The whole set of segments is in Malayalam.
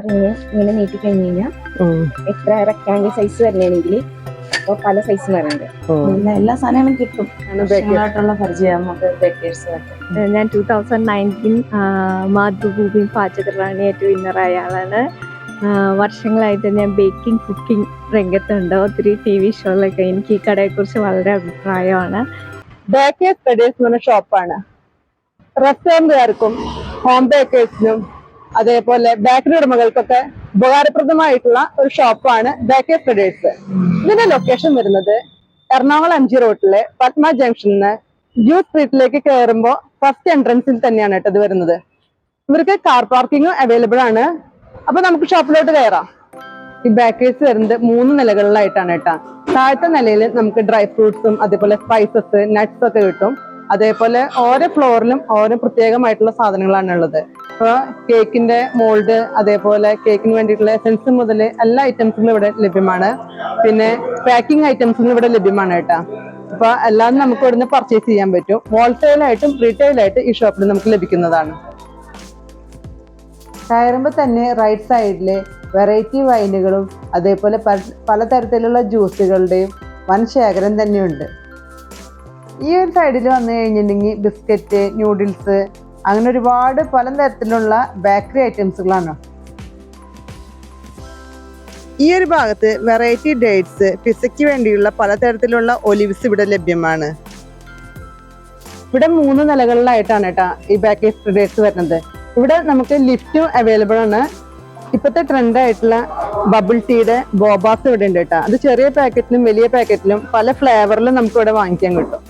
ഇങ്ങനെ ഇങ്ങനെ നീട്ടി കഴിഞ്ഞ് കഴിഞ്ഞാൽ എത്ര റെക്ടാങ്കിൾ സൈസ് വരണെങ്കിൽ അപ്പോൾ പല സൈസ് വരണ്ട് എല്ലാ എല്ലാ സാധനങ്ങളും കിട്ടും. ഞാൻ ടൂ തൗസൻഡ് നയന്റീൻ മാതൃഭൂമി പാചകറാണിയായിട്ട് വിന്നറായ ആളാണ്. വർഷങ്ങളായിട്ട് ഞാൻ ബേക്കിംഗ് കുക്കിംഗ് രംഗത്തുണ്ട്. ഒത്തിരി ടി വി ഷോയിലൊക്കെ എനിക്ക് ഈ കടയെക്കുറിച്ച് വളരെ അഭിപ്രായമാണ്. ബേക്കേഴ്സ് ട്രേഡേഴ്സ് എന്ന് പറഞ്ഞ ഷോപ്പാണ് റെസ്റ്റോറന്റുകാർക്കും ഹോം ബേക്കേഴ്സിനും അതേപോലെ ബേക്കറി ഉടമകൾക്കൊക്കെ ഉപകാരപ്രദമായിട്ടുള്ള ഒരു ഷോപ്പാണ് ബേക്കറി ഫ്രഡേഴ്സ്. ഇതിന്റെ ലൊക്കേഷൻ വരുന്നത് എറണാകുളം എം ജി റോഡിലെ പത്മ ജംഗ്ഷനിൽ നിന്ന് ജ്യൂ സ്ട്രീറ്റിലേക്ക് കയറുമ്പോൾ ഫസ്റ്റ് എൻട്രൻസിൽ തന്നെയാണ് കേട്ടത് വരുന്നത്. ഇവർക്ക് കാർ പാർക്കിംഗ് അവൈലബിൾ ആണ്. അപ്പൊ നമുക്ക് ഷോപ്പിലോട്ട് കയറാം. ഈ ബേക്കേഴ്സ് വരുന്നത് മൂന്ന് നിലകളിലായിട്ടാണ് കേട്ടോ. താഴത്തെ നിലയിൽ നമുക്ക് ഡ്രൈ ഫ്രൂട്ട്സും അതേപോലെ സ്പൈസസ് നട്ട്സ് ഒക്കെ കിട്ടും. അതേപോലെ ഓരോ ഫ്ലോറിലും ഓരോ പ്രത്യേകമായിട്ടുള്ള സാധനങ്ങളാണ് ഉള്ളത്. ഇപ്പൊ കേക്കിന്റെ മോൾഡ് അതേപോലെ കേക്കിന് വേണ്ടിയിട്ടുള്ള എസൻസ് മുതൽ എല്ലാ ഐറ്റംസും ഇവിടെ ലഭ്യമാണ്. പിന്നെ പാക്കിംഗ് ഐറ്റംസും ഇവിടെ ലഭ്യമാണ് കേട്ടോ. അപ്പൊ എല്ലാം നമുക്ക് ഇവിടുന്ന് പർച്ചേസ് ചെയ്യാൻ പറ്റും. ഹോൾസെയിൽ ആയിട്ടും റീറ്റെയിൽ ആയിട്ട് ഈ ഷോപ്പിൽ നമുക്ക് ലഭിക്കുന്നതാണ്. കയറുമ്പോൾ തന്നെ റൈറ്റ് സൈഡിൽ വെറൈറ്റി വൈനുകളും അതേപോലെ പല- പലതരത്തിലുള്ള ജ്യൂസുകളുടെയും വൻ ശേഖരം തന്നെയുണ്ട്. ഈ ഒരു സൈഡിൽ വന്നു കഴിഞ്ഞിട്ടുണ്ടെങ്കിൽ ബിസ്ക്കറ്റ് ന്യൂഡിൽസ് അങ്ങനെ ഒരുപാട് പല തരത്തിലുള്ള ബേക്കറി ഐറ്റംസുകളാണ് ഈ ഒരു ഭാഗത്ത് വെറൈറ്റി ഡേറ്റ്സ് പിസയ്ക്ക് വേണ്ടിയുള്ള പലതരത്തിലുള്ള ഒലിവ്സ് ഇവിടെ ലഭ്യമാണ്. ഇവിടെ മൂന്ന് നിലകളിലായിട്ടാണ് കേട്ടോ ഈ ബേക്കറി ഡേറ്റ്സ് വരുന്നത്. ഇവിടെ നമുക്ക് ലിഫ്റ്റും അവൈലബിൾ ആണ്. ഇപ്പോഴത്തെ ട്രെൻഡ് ആയിട്ടുള്ള ബബിൾ ടീയുടെ ബോബാസ് ഇവിടെ ഉണ്ട് കേട്ടോ. അത് ചെറിയ പാക്കറ്റിലും വലിയ പാക്കറ്റിലും പല ഫ്ലേവറിലും നമുക്ക് ഇവിടെ വാങ്ങിക്കാൻ കിട്ടും.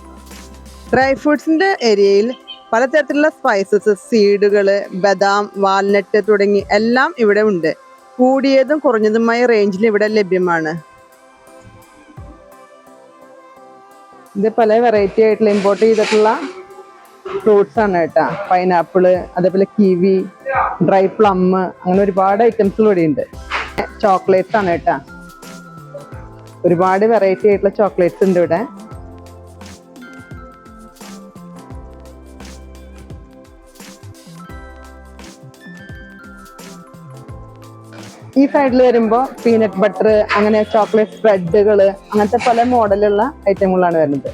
ഡ്രൈ ഫ്രൂട്ട്സിന്റെ ഏരിയയിൽ പലതരത്തിലുള്ള സ്പൈസസ് സീഡുകൾ ബദാം വാൽനട്ട് തുടങ്ങി എല്ലാം ഇവിടെ ഉണ്ട്. കൂടിയതും കുറഞ്ഞതുമായ റേഞ്ചിൽ ഇവിടെ ലഭ്യമാണ്. ഇത് പല വെറൈറ്റി ആയിട്ടുള്ള ഇമ്പോർട്ട് ചെയ്തിട്ടുള്ള ഫ്രൂട്ട്സ് ആണ് കേട്ടോ. പൈനാപ്പിൾ അതേപോലെ കിവി ഡ്രൈ പ്ലം അങ്ങനെ ഒരുപാട് ഐറ്റംസ് ഇവിടെ ഉണ്ട്. ചോക്ലേറ്റ്സ് ആണ് കേട്ടോ. ഒരുപാട് വെറൈറ്റി ആയിട്ടുള്ള ചോക്ലേറ്റ്സ് ഉണ്ട് ഇവിടെ. ഈ സൈഡിൽ വരുമ്പോൾ പീനട്ട് ബട്ടർ അങ്ങനെ ചോക്ലേറ്റ് സ്പ്രെഡുകൾ അങ്ങനത്തെ പല മോഡലുള്ള ഐറ്റങ്ങളാണ് വരുന്നത്.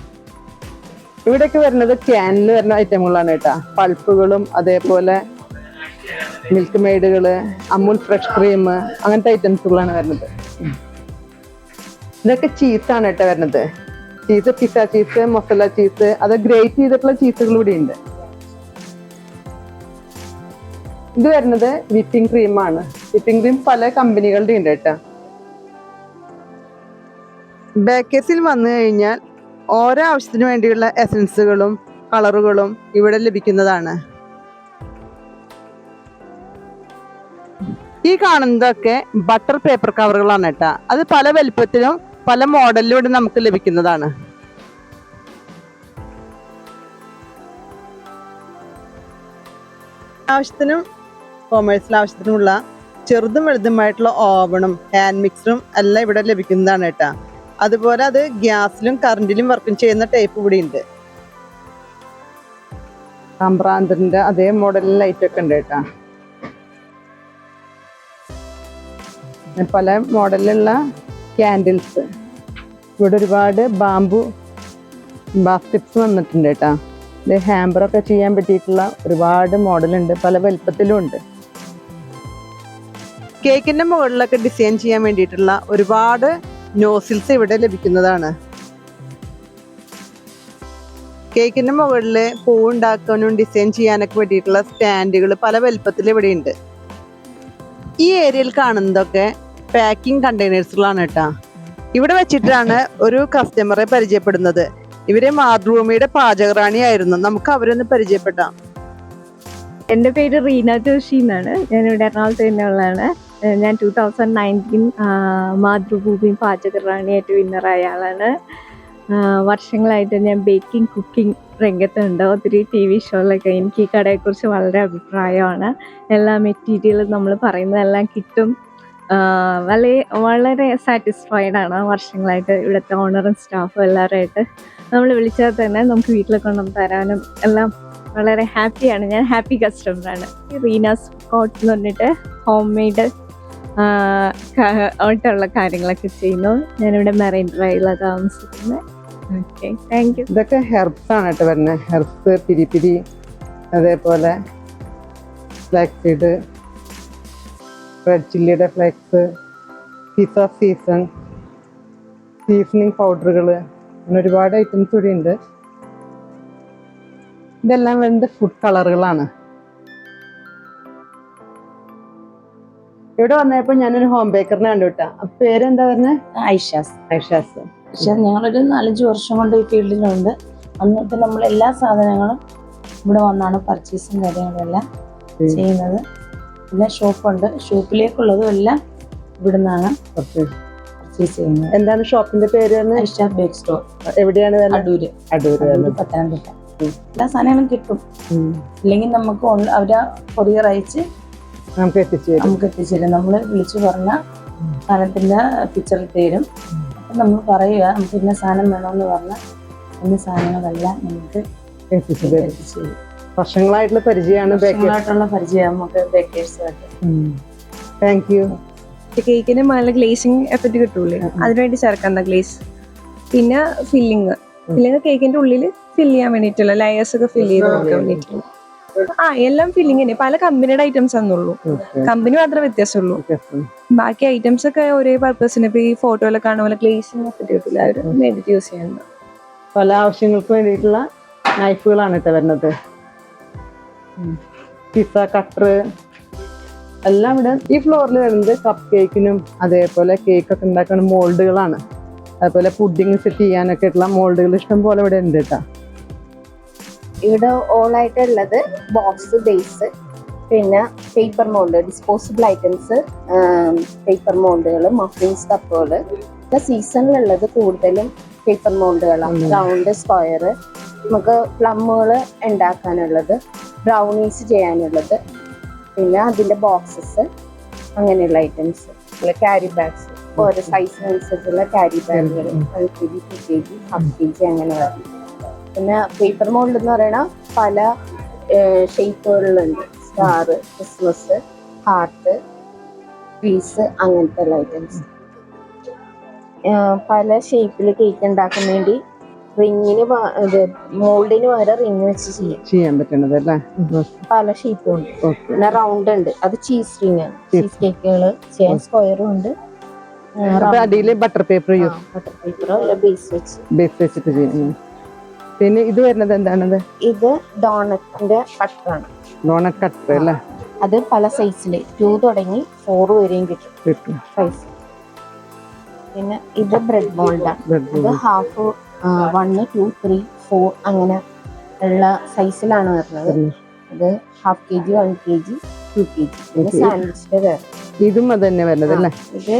ഇവിടേക്ക് വരുന്നത് ക്യാനിൽ വരുന്ന ഐറ്റങ്ങളാണ് കേട്ടോ. പൾപ്പുകളും അതേപോലെ മിൽക്ക് മെയ്ഡുകൾ അമുൽ ഫ്രഷ് ക്രീം അങ്ങനത്തെ ഐറ്റംസുകളാണ് വരുന്നത്. ഇതൊക്കെ ചീസാണ് കേട്ടോ വരുന്നത്. Cheese pizza cheese masala cheese അത് ഗ്രേറ്റ് ചെയ്തിട്ടുള്ള ചീസുകൾ ഇവിടെ ഉണ്ട് ഇത് വരുന്നത് വിപ്പിംഗ് ക്രീമാണ്. വിപ്പിംഗ് ക്രീം പല കമ്പനികളുടെ ഉണ്ട് കേട്ടോ ബേക്കേഴ്സിൽ വന്നു കഴിഞ്ഞാൽ ഓരോ ആവശ്യത്തിന് വേണ്ടിയുള്ള എസൻസുകളും കളറുകളും ഇവിടെ ലഭിക്കുന്നതാണ്. ഈ കാണുന്നതൊക്കെ ബട്ടർ പേപ്പർ കവറുകളാണ് കേട്ടോ. അത് പല വലിപ്പത്തിലും പല മോഡലിലും ഇവിടെ നമുക്ക് ലഭിക്കുന്നതാണ്. ആവശ്യത്തിനും കൊമേഴ്സിൽ ആവശ്യത്തിനുള്ള ചെറുതും വലുതുമായിട്ടുള്ള ഓവണും ഹാൻഡ് മിക്സറും എല്ലാം ഇവിടെ ലഭിക്കുന്നതാണ് കേട്ടോ. അതുപോലെ അത് ഗ്യാസിലും കറണ്ടിലും വർക്കും ചെയ്യുന്ന ടൈപ്പ് ഇവിടെ ഉണ്ട്. സാമ്പ്രാന്തറിന്റെ അതേ മോഡലിൽ ലൈറ്റ് ഒക്കെ ഉണ്ട് കേട്ടോ. പല മോഡലിലുള്ള ക്യാൻഡിൽസ് ഇവിടെ ഒരുപാട് ബാമ്പു ബാസ്കറ്റ്സ് വന്നിട്ടുണ്ട് കേട്ടോ. ഇത് ഹാമ്പറൊക്കെ ചെയ്യാൻ പറ്റിയിട്ടുള്ള ഒരുപാട് മോഡലുണ്ട് പല വലിപ്പത്തിലും ഉണ്ട്. കേക്കിന്റെ മുകളിലൊക്കെ ഡിസൈൻ ചെയ്യാൻ വേണ്ടിയിട്ടുള്ള ഒരുപാട് നോസിൽസ് ഇവിടെ ലഭിക്കുന്നതാണ്. കേക്കിന്റെ മുകളിൽ പൂ ഉണ്ടാക്കാനും ഡിസൈൻ ചെയ്യാനൊക്കെ വേണ്ടിയിട്ടുള്ള സ്റ്റാൻഡുകൾ പല വലുപ്പത്തിൽ ഇവിടെ ഉണ്ട് ഈ ഏരിയയിൽ കാണുന്നതൊക്കെ പാക്കിംഗ് കണ്ടെയ്നേഴ്സുകളാണ് കേട്ടോ. ഇവിടെ വെച്ചിട്ടാണ് ഒരു കസ്റ്റമറെ പരിചയപ്പെടുന്നത്. ഇവരെ മാതൃഭൂമിയുടെ പാചകറാണിയായിരുന്നു. നമുക്ക് അവരൊന്ന് പരിചയപ്പെടാം. എന്റെ പേര് റീന ജോഷി എന്നാണ്. ഞാൻ ഇവിടെ എറണാകുളത്ത് തന്നെയുള്ളതാണ് ഞാൻ ടു തൗസൻഡ് നയന്റീൻ മാതൃഭൂമി പാചകറാണിയായിട്ട് വിന്നറായ ആളാണ്. വർഷങ്ങളായിട്ട് ഞാൻ ബേക്കിംഗ് കുക്കിംഗ് രംഗത്തുണ്ട്. ഒത്തിരി ടി വി ഷോയിലൊക്കെ എനിക്ക് ഈ കടയെക്കുറിച്ച് വളരെ അഭിപ്രായമാണ്. എല്ലാ മെറ്റീരിയലും നമ്മൾ പറയുന്നതെല്ലാം കിട്ടും. വളരെ വളരെ സാറ്റിസ്ഫൈഡ് ആണ് വർഷങ്ങളായിട്ട് ഇവിടുത്തെ ഓണറും സ്റ്റാഫും എല്ലാവരുമായിട്ട്. നമ്മൾ വിളിച്ചാൽ തന്നെ നമുക്ക് വീട്ടിൽ കൊണ്ടുവന്ന് തരാനും എല്ലാം വളരെ ഹാപ്പിയാണ് ഞാൻ ഹാപ്പി കസ്റ്റമറാണ് റീനാസ് കോട്ട് എന്ന് പറഞ്ഞിട്ട് ഹോം മെയ്ഡ് ആയിട്ടുള്ള കാര്യങ്ങളൊക്കെ ചെയ്യുന്നു. ഞാനിവിടെ മെറൈൻ ഡ്രൈവിലാണ് താമസിക്കുന്നത്. ഓക്കെ താങ്ക് യു ഇതൊക്കെ ഹെർബ്സ് ആണ് കേട്ടോ വരുന്നത് ഹെർബ്സ് പിരിപിരി അതേപോലെ ഫ്ലാക്സ് റെഡ് ചില്ലിയുടെ ഫ്ലാക്സ് പിസ സീസൺ സീസണിങ് പൗഡറുകൾ അങ്ങനെ ഒരുപാട് ഐറ്റംസ് ഇവിടെ ഉണ്ട് ഇതെല്ലാം വരുന്നത് ഫുഡ് കളറുകളാണ് ഇവിടെ വന്നപ്പോൾ ഞാനൊരു ഹോം ബേക്കറിനെ കണ്ടു കേട്ടാ അപ്പൊ പേരെന്താ പറഞ്ഞത് ഐഷാസ് ഐഷാസ് പക്ഷെ ഞങ്ങളൊരു നാലഞ്ച് വർഷം കൊണ്ട് ഈ ഫീൽഡിലുണ്ട്. അന്നത്തെ നമ്മൾ എല്ലാ സാധനങ്ങളും ഇവിടെ വന്നാണ് പർച്ചേസും കാര്യങ്ങളും എല്ലാം ചെയ്യുന്നത്. പിന്നെ ഷോപ്പുണ്ട്. ഷോപ്പിലേക്കുള്ളതും എല്ലാം ഇവിടെ നിന്നാണ് പർച്ചേസ് ചെയ്യുന്നത്. എന്താണ് ഷോപ്പിന്റെ പേര് ഐഷ ബേക്ക് സ്റ്റോർ എവിടെയാണ് അടൂര്. അടൂര് പത്തനംതിട്ട. എല്ലാ സാധനങ്ങളും കിട്ടും. അല്ലെങ്കിൽ ഇല്ലെങ്കിൽ നമുക്ക് അവർ കൊറിയർ അയച്ച് നമുക്ക് എത്തിച്ചു തരും നമുക്ക് എത്തിച്ചേരും നമ്മൾ വിളിച്ചു പറഞ്ഞ സാധനത്തിന്റെ പിക്ചർ തരും. അപ്പൊ നമ്മൾ പറയുക നമുക്ക് ഇന്ന സാധനം വേണമെന്ന് പറഞ്ഞാൽ ഇന്ന സാധനങ്ങളെല്ലാം നമുക്ക് എത്തിച്ചു തരും എത്തിച്ചു തരും വർഷങ്ങളായിട്ടുള്ള പരിചയമാണ് വർഷങ്ങളായിട്ടുള്ള പരിചയം നമുക്ക് ബേക്കേഴ്സുമായിട്ട് താങ്ക് യു കേക്കിന് മേലെ ഗ്ലേസിങ് എഫക്റ്റ് കിട്ടൂലേ? അതിനുവേണ്ടി ചേർക്കുന്ന ഗ്ലേസ്? പിന്നെ ഫില്ലിങ്. ഫില്ലിങ് കേക്കിന്റെ ഉള്ളിൽ ഫില്ല് ചെയ്യാൻ വേണ്ടിയിട്ടുള്ള ലെയേഴ്സ് ഒക്കെ ഫില്ല് ചെയ്ത് കൊടുക്കാൻ വേണ്ടിയിട്ടുള്ള. ആ എല്ലാം ഫില്ലിങ് തന്നെ പല കമ്പനിയുടെ ഐറ്റംസ് ആണെന്നുള്ളൂ. കമ്പനി മാത്രമേ വ്യത്യാസമുള്ളൂ. ബാക്കി ഐറ്റംസ് ഒക്കെ ഒരേ പർപ്പസിന് ഇപ്പൊ ഈ ഫോട്ടോയിലൊക്കെ കാണുന്ന പോലെ ഗ്ലേസിംഗ് ഒക്കെ കിട്ടില്ല അവർ വേണ്ടിട്ട് യൂസ് ചെയ്യുന്നത് പല ആവശ്യങ്ങൾക്ക് വേണ്ടിയിട്ടുള്ള നൈഫുകളാണ് കേട്ടോ വരുന്നത്. പിസ കട്ടർ എല്ലാം ഇവിടെ ഈ ഫ്ലോറിൽ വരുന്നത് കപ്പ് കേക്കിനും അതേപോലെ കേക്ക് ഒക്കെ ഉണ്ടാക്കുന്ന മോൾഡുകളാണ് അതുപോലെ പുഡിങ് സെറ്റ് ചെയ്യാനൊക്കെ ഉള്ള മോൾഡുകൾ ഇഷ്ടം പോലെ ഇവിടെ ഉണ്ട് കേട്ടോ. ഇവിടെ ഓൾ ആയിട്ടുള്ളത് ബോക്സ് ബേസ് പിന്നെ paper mould disposable items paper മോൾഡുകൾ muffins കപ്പുകൾ പിന്നെ സീസണിലുള്ളത് കൂടുതലും പേപ്പർ മോൾഡുകളാണ് റൗണ്ട് സ്ക്വയർ നമുക്ക് പ്ലമ്മുകൾ ഉണ്ടാക്കാനുള്ളത് ബ്രൗണീസ് ചെയ്യാനുള്ളത് പിന്നെ അതിന്റെ ബോക്സസ് അങ്ങനെയുള്ള ഐറ്റംസ് ക്യാരി ബാഗ്സ് ഓരോ സൈസിനനുസരിച്ചുള്ള ക്യാരി ബാഗുകൾ K G two K G half K G അങ്ങനെ പിന്നെ പേപ്പർ മോൾഡ് എന്ന് പറയുന്ന പല ഷേപ്പുകളിലുണ്ട് സ്റ്റാർ ക്രിസ്മസ് ഹാർട്ട് ട്രീസ് അങ്ങനത്തെ ഉള്ള ഐറ്റംസ് പല ഷേപ്പിൽ കേക്ക് ഉണ്ടാക്കാൻ വേണ്ടി റിങ്ങിന് ഇത് മോൾഡിന് പകരം റിങ് വെച്ച് ചെയ്യാം. ചെയ്യാൻ പറ്റണത് അല്ലേ? പല ഷേപ്പും ഉണ്ട്. പിന്നെ റൗണ്ട് ഉണ്ട്. അത് ചീസ് റിങ് ആണ്. ചീസ് കേക്കുകൾ ചെയ്യാൻ സ്ക്വയറും ഉണ്ട്. അടിയിൽ ബട്ടർ പേപ്പർ ബട്ടർ പേപ്പറോ ബേസ് വെച്ച്. ബേസ് വെച്ചിട്ട് ചെയ്യുന്നു പിന്നെ ഇത് വരുന്നത് എന്താണത്? ഇത് ഡോണറ്റിന്റെ കട്ടറാണ് ഡോണറ്റ് കട്ടർ അല്ലേ? അത് പല സൈസിൽ ടു തുടങ്ങി ഫോർ വരെയും കിട്ടും. കിട്ടും. സൈസ് പിന്നെ ഇത് ബ്രെഡ് മോൾഡാണ് Bread ഇത് half one two three four അങ്ങനെ ഉള്ള സൈസിലാണ് വരുന്നത്. ഇത് half K G one K G two K G സാൻഡ്വിച്ചിന്റെ വേറെ ഇതും അത് തന്നെ വരുന്നത് അല്ലേ? ഇത്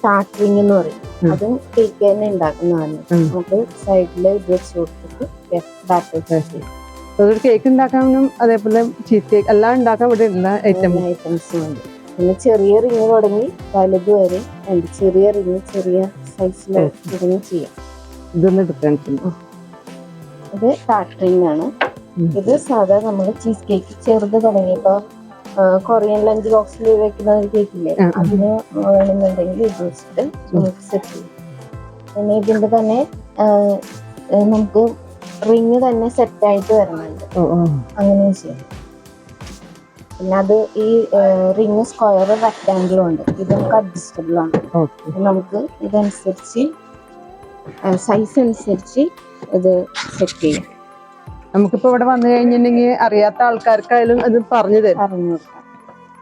സ്റ്റാർട്ടറിങ് എന്ന് പറയും. അത് കേക്ക് തന്നെ ഉണ്ടാക്കുന്നതാണ് അത് നമുക്ക് സൈഡിൽ ഇത് വെച്ച് കൊടുത്തിട്ട് ബാറ്റർ ചെയ്യും അതൊരു കേക്ക് ഉണ്ടാക്കാനും അതേപോലെ ചീസ് കേക്ക് എല്ലാം ഉണ്ടാക്കാൻ ഇവിടെ ഉള്ള ഐറ്റം ഐറ്റംസും ഉണ്ട്. പിന്നെ ചെറിയ റിങ് തുടങ്ങി വലുത് വരെ ഉണ്ട്. ചെറിയ റിങ് ചെറിയ സൈസിൽ തുടങ്ങി ചെയ്യാം. ഇതൊന്ന് ഡിഫറൻസ് ഇത് കാറ്ററിംഗ് ആണ്. ഇത് സാധാരണ നമ്മൾ ചീസ് കേക്ക് ചെറുത് തുടങ്ങി ഇപ്പൊ കൊറിയൻ ലഞ്ച് ബോക്സിൽ വെക്കുന്ന ഒരു കേക്കില്ലേ. അതിന് വേണമെന്നുണ്ടെങ്കിൽ ഇത് വെച്ചിട്ട് നമുക്ക് സെറ്റ് ചെയ്യും. പിന്നെ ഇതിന്റെ തന്നെ നമുക്ക് റിങ് തന്നെ സെറ്റ് ആയിട്ട് വരുന്നുണ്ട്. അങ്ങനെ ചെയ്യാം. പിന്നെ അത് ഈ റിങ് സ്ക്വയർ റെക്ടാംഗിളും ഉണ്ട്. ഇത് നമുക്ക് അഡ്ജസ്റ്റബിൾ ആണ്. നമുക്ക് ഇതനുസരിച്ച് സൈസ് അനുസരിച്ച് ഇത് സെറ്റ് ചെയ്യും. നമുക്കിപ്പോ ഇവിടെ വന്നു കഴിഞ്ഞിട്ടുണ്ടെങ്കിൽ അറിയാത്ത ആൾക്കാർക്കായാലും അത് പറഞ്ഞു തരും.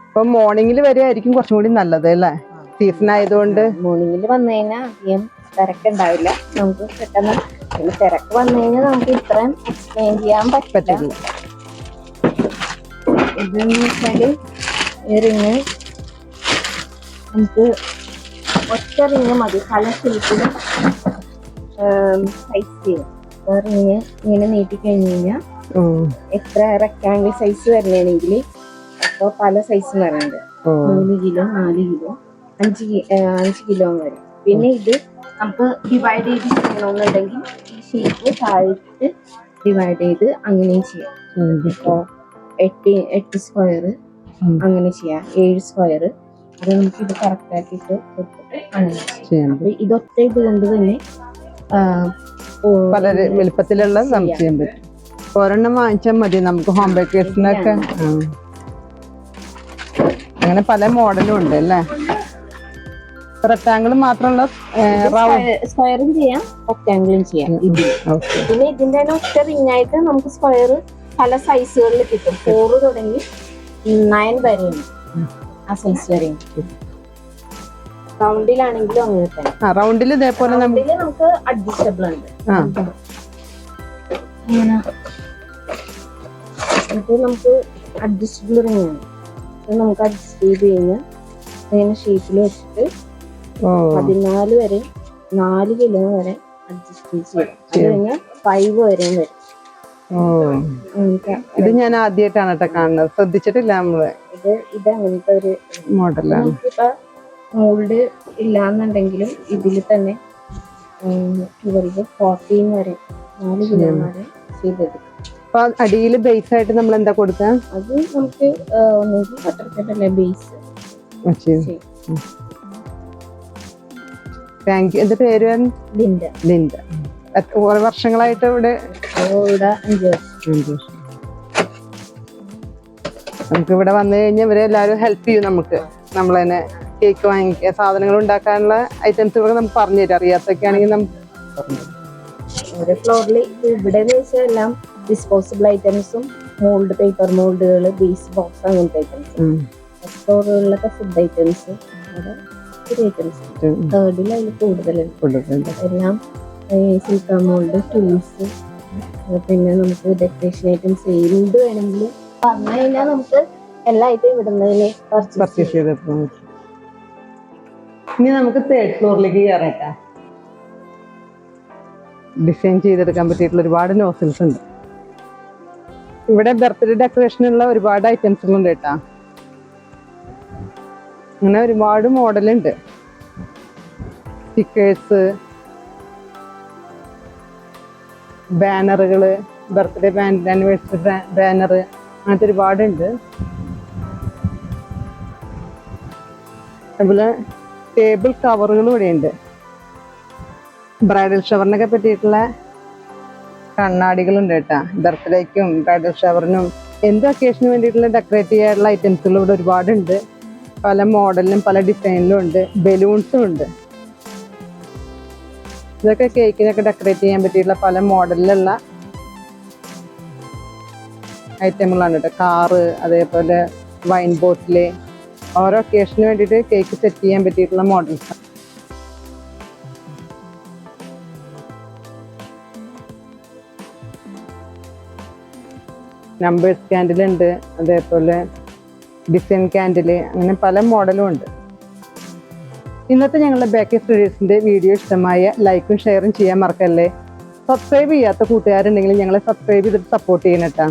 ഇപ്പൊ മോർണിംഗിൽ വരെ ആയിരിക്കും കുറച്ചും കൂടി നല്ലത് അല്ലേ? സീസൺ ആയതുകൊണ്ട്. മോർണിംഗിൽ വന്നു കഴിഞ്ഞാൽ അധികം തിരക്കുണ്ടാവില്ല നമുക്ക് പെട്ടെന്ന് പിന്നെ തിരക്ക് വന്നു കഴിഞ്ഞാൽ നമുക്ക് ഇത്രയും എക്സ്പ്ലെയിൻ ചെയ്യാൻ പറ്റില്ല. ഇതെന്ന് വെച്ചാൽ റിങ് നമുക്ക് ഒറ്റ റിങ് മതി. പല ഷേപ്പിലും സൈസ് ചെയ്യും. റിങ് ഇങ്ങനെ നീട്ടി കഴിഞ്ഞ് കഴിഞ്ഞാൽ എത്ര റെക്ടാങ്കിൾ സൈസ് വരണമെങ്കിൽ അപ്പോൾ പല സൈസ് വരുന്നുണ്ട് ഓ. മൂന്ന് കിലോ നാല് കിലോ അഞ്ച് അഞ്ച് കിലോ വരും പിന്നെ ഇത് നമുക്ക് ഡിവൈഡ് ചെയ്ത് ചെയ്യണമെന്നുണ്ടെങ്കിൽ ഈ ഷേപ്പ് താഴേക്ക് ഡിവൈഡ് ചെയ്ത് അങ്ങനെയും ചെയ്യാം. ഇപ്പോ ഇപ്പോൾ എട്ട് എട്ട് സ്ക്വയർ അങ്ങനെ ചെയ്യാം. ഏഴ് സ്ക്വയർ അത് നമുക്ക് ഇത് കറക്റ്റ് ആക്കിയിട്ട് കൊടുത്തിട്ട് അങ്ങനെ ചെയ്യാം. ഇതൊറ്റ ഇത് കൊണ്ട് തന്നെ പല വലുപ്പത്തിലുള്ള സംശയം പറ്റും ഒരെണ്ണം വാങ്ങിച്ചാൽ മതി നമുക്ക് ഹോം ബേക്കേഴ്സിനൊക്കെ അങ്ങനെ പല മോഡലും ഉണ്ട് അല്ലേ? റെക്ടാങ്കിൾ മാത്രമുള്ള സ്ക്വയറും ചെയ്യാം ഒക്ടാംഗിളും ചെയ്യാം. പിന്നെ ഇതിന്റെ തന്നെ ഒറ്റ റിംഗ് ആയിട്ട് നമുക്ക് സ്ക്വയർ പല സൈസുകളിൽ കിട്ടും. ഫോറ് തുടങ്ങി നയൻ വരെയുണ്ട് ആ സൈസ് വരെയും റൗണ്ടിലാണെങ്കിലും അങ്ങനെ തന്നെ. ആ റൗണ്ടിൽ ഇതേപോലെ നമുക്ക് റൗണ്ടിൽ നമുക്ക് അഡ്ജസ്റ്റബിൾ ഉണ്ട്. ആ. ഇങ്ങനെ. ഇത് നമുക്ക് അഡ്ജസ്റ്റബിൾ തന്നെയാണ് ഇത് നമുക്ക് അഡ്ജസ്റ്റ് ചെയ്ത് കഴിഞ്ഞാൽ ഇങ്ങനെ വെച്ചിട്ട് പതിനാല് വരെ നാല് കിലോ വരെ അഡ്ജസ്റ്റ് ചെയ്യാം. അത് കഴിഞ്ഞാൽ ഫൈവ് വരെയും വരും. ഇത് ഞാൻ ആദ്യമായിട്ടാണ് കേട്ടോ കാണുന്നത്. ശ്രദ്ധിച്ചിട്ടില്ല നമ്മൾ. ഇത് ഇത് അങ്ങനത്തെ ഒരു മോഡലാണ്. മോൾഡ് ഇല്ലാന്നുണ്ടെങ്കിലും ഇതിൽ തന്നെ ട്വൽവ് ഫോർട്ടീൻ വരെ നാല് കിലോ വരെ ചെയ്തെടുക്കും അപ്പൊ അടിയിൽ ബേസ് ആയിട്ട് നമ്മൾ എന്താ കൊടുക്കുക അത് നമുക്ക് ഒന്നെങ്കിൽ ബട്ടർക്കട്ടല്ലേ ബേസ് താങ്ക് യു എന്റെ പേര്? ലിൻഡ. ലിൻഡ. കുറെ വർഷങ്ങളായിട്ട് ഇവിടെ? ഇവിടെ അഞ്ച് വർഷം. നമുക്ക് ഇവിടെ വന്നു കഴിഞ്ഞാൽ ഇവരെ എല്ലാവരും ഹെൽപ്പ് ചെയ്യും നമുക്ക്. നമ്മൾ തന്നെ കേക്ക് വാങ്ങിക്കുക സാധനങ്ങൾ ഉണ്ടാക്കാനുള്ള ഐറ്റംസുകളൊക്കെ നമുക്ക് പറഞ്ഞു തരാം. അറിയാത്തൊക്കെ ആണെങ്കിൽ നമുക്ക് ഒരു ഫ്ലോറിൽ ഇവിടെ വെച്ചാൽ എല്ലാം ഡിസ്പോസിബിൾ ഐറ്റംസും മോൾഡ് പേപ്പർ മോൾഡുകൾ ബേസ് ബോക്സ് അങ്ങനത്തെ ഐറ്റംസ് ഫ്ലോറുകളിലൊക്കെ ഫുഡ് ഐറ്റംസ് ഒത്തിരി ഐറ്റംസ്. തേർഡിൽ അതിൽ കൂടുതലുണ്ട്. എല്ലാം സിൽക്ക മോൾഡ് ടൂൾസ് പിന്നെ നമുക്ക് ഡെക്കറേഷൻ ഐറ്റംസ് എന്ത് വേണമെങ്കിലും പറഞ്ഞു കഴിഞ്ഞാൽ നമുക്ക് എല്ലാ ഐറ്റം ഇവിടുന്ന് പർച്ചേസ് പറ്റും ഇനി നമുക്ക് തേർഡ് ഫ്ലോറിലേക്ക് കയറട്ടാ ഡിസൈൻ ചെയ്തെടുക്കാൻ പറ്റിയിട്ടുള്ള ഒരുപാട് നോസൽസ് ഉണ്ട്. ഇവിടെ ബർത്ത്ഡേ ഡെക്കറേഷനുള്ള ഒരുപാട് ഐറ്റംസ് ഉണ്ട് കേട്ടാ. അങ്ങനെ ഒരുപാട് മോഡലുണ്ട് സ്റ്റിക്കേഴ്സ് ബാനറുകൾ ബർത്ത്ഡേ ആനിവേഴ്സറി ബാനർ അങ്ങനത്തെ ഒരുപാടുണ്ട്. അതുപോലെ ടേബിൾ കവറുകൾ ഇവിടെയുണ്ട്. ബ്രൈഡൽ ഷവറിനൊക്കെ പറ്റിയിട്ടുള്ള കണ്ണാടികളുണ്ട് കേട്ടാ. ബർത്ത്ഡേക്കും ബ്രൈഡൽ ഷവറിനും എന്ത് അക്കേഷന് വേണ്ടിയിട്ടുള്ള ഡെക്കറേറ്റ് ചെയ്യാനുള്ള ഐറ്റംസുകൾ ഇവിടെ ഒരുപാടുണ്ട്. പല മോഡലിലും പല ഡിസൈനിലും ഉണ്ട്. ബലൂൺസും ഉണ്ട്. ഇതൊക്കെ കേക്കിനൊക്കെ ഡെക്കറേറ്റ് ചെയ്യാൻ പറ്റിയിട്ടുള്ള പല മോഡലിലുള്ള ഐറ്റങ്ങളാണ് കേട്ടോ. കാറ് അതേപോലെ വൈൻ ബോട്ടിൽ ഓരോ ഒക്കേഷന് വേണ്ടിയിട്ട് കേക്ക് സെറ്റ് ചെയ്യാൻ പറ്റിയിട്ടുള്ള മോഡൽസ് നമ്പേഴ്സ് ക്യാൻഡിൽ ഉണ്ട് അതേപോലെ ഡിസൈൻ ക്യാൻഡിൽ അങ്ങനെ പല മോഡലും ഉണ്ട്. ഇന്നത്തെ ഞങ്ങളുടെ ബേക്കി സ്റ്റഡീസിന്റെ വീഡിയോ ഇഷ്ടമായ ലൈക്കും ഷെയറും ചെയ്യാൻ മറക്കല്ലേ? സബ്സ്ക്രൈബ് ചെയ്യാത്ത കൂട്ടുകാരുണ്ടെങ്കിൽ ഞങ്ങളെ സബ്സ്ക്രൈബ് ചെയ്തിട്ട് സപ്പോർട്ട് ചെയ്യണം കേട്ടോ.